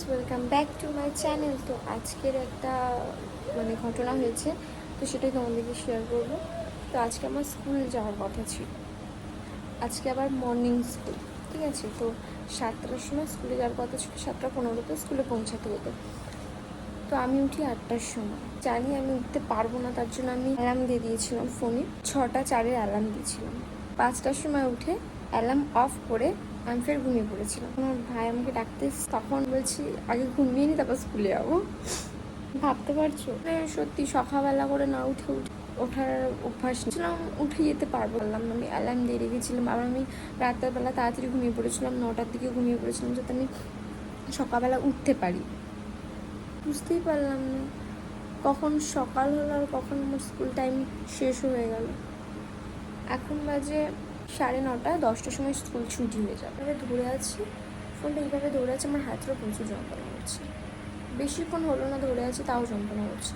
Guys welcome back to my channel তো আজকের একটা মানে ঘটনা হয়েছে, তো সেটাই তোমাদেরকে শেয়ার করব। তো আজকে আমার স্কুল যাওয়ার কথা ছিল। আজকে আবার মর্নিং স্কুল ঠিক আছে? তো সাতটার সময় স্কুলে যাওয়ার কথা ছিল, সাতটা পনেরোতে স্কুলে পৌঁছাতে হতো। তো আমি উঠি আটটার সময়। জানি আমি উঠতে পারব না, তার জন্য আমি অ্যালার্ম দিয়ে দিয়েছিলাম ফোনে ছটা চারের অ্যালার্ম দিয়েছিলাম। পাঁচটার সময় উঠে অ্যালার্ম অফ করে আমি ফের ঘুমিয়ে পড়েছিলাম আমার ভাই আমাকে ডাকতে তখন বলছি, আগে ঘুমিয়ে নি, তারপর স্কুলে যাব। ভাবতে পারছ? মানে সত্যি সকালবেলা করে না উঠে উঠে, ওঠার অভ্যাস ছিলাম উঠে যেতে পারব। বললাম, আমি অ্যালার্ম দিয়ে রেখেছিলাম। আবার আমি রাতের বেলা তাড়াতাড়ি ঘুমিয়ে পড়েছিলাম, নটার দিকে ঘুমিয়ে পড়েছিলাম, যাতে আমি সকালবেলা উঠতে পারি। বুঝতেই পারলাম না, কখন সকাল হলো আর কখন আমার স্কুল টাইম শেষ হয়ে গেল। এখন বাজে সাড়ে নটা দশটার সময় স্কুল ছুটি হয়ে যাবে। এবার ধরে আছি। ফোনটা এইভাবে ধরে আছে, আমার হাতেরও প্রচুর যন্ত্রণা হচ্ছে বেশিক্ষণ হলো না, ধরে আছে, তাও যন্ত্রণা হচ্ছে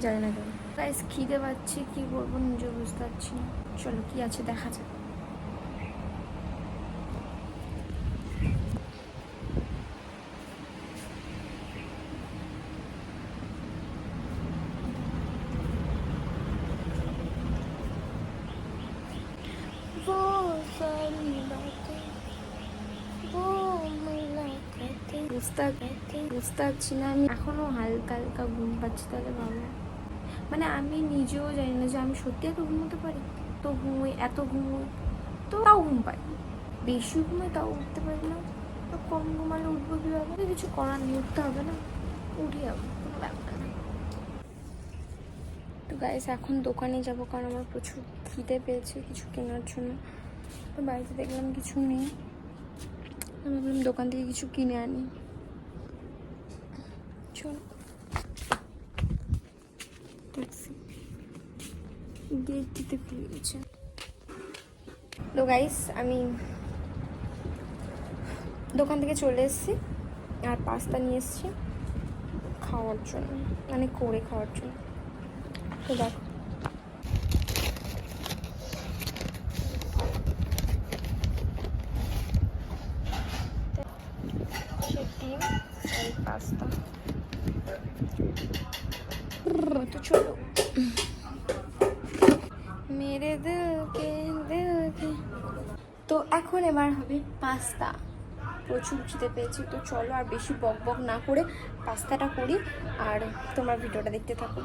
জানি না কেন। প্রায় খিদে পাচ্ছি, কী বলব নিজে বুঝতে পারছি না। চলো, কী আছে, দেখা যাক। বুঝতে বুঝতে পারছি না আমি এখনও হালকা হালকা ঘুম পাচ্ছি তাহলে ভালো মানে আমি নিজেও জানি না যে আমি সত্যি এত ঘুমোতে পারি। তো ঘুমোই, এত ঘুমোই, তো তাও ঘুম পাই। বেশি ঘুমোই তাও উঠতে পারি না। তো কম ঘুমালে উঠবো কীভাবে? কিছু করার নেই, উঠতে হবে না। উঠে যাব কোনো ব্যাপার না তো গাইস এখন দোকানে যাব কারণ আমার প্রচুর খিদে পেয়েছে কিছু কেনার জন্য। তো বাড়িতে দেখলাম কিছু নেই। আমি ভাবলাম দোকান থেকে কিছু কিনে আনি। চলো ট্যাক্সি গেট দিতে খুলে গেছে। তো গাইস আমি দোকান থেকে চলে এসেছি আর পাস্তা নিয়ে এসেছি খাওয়ার জন্য মানে করে খাওয়ার জন্য। তো দেখো। ডিম আর পাস্তা তো চলো মেরে দিলকে দিলকে তো এখন এবার হবে পাস্তা। প্রচুর খিদে পেয়েছি, তো চলো আর বেশি বক বক না করে পাস্তাটা করি, আর তোমার ভিডিওটা দেখতে থাকো।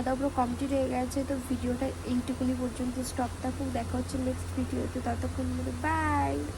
খাওয়া দাওয়া পুরো কমপ্লিট হয়ে গেছে, তো ভিডিওটা এইটুকুনি পর্যন্ত স্টপ থাকুক, দেখা হচ্ছে নেক্সট ভিডিওতে ততক্ষণ বাই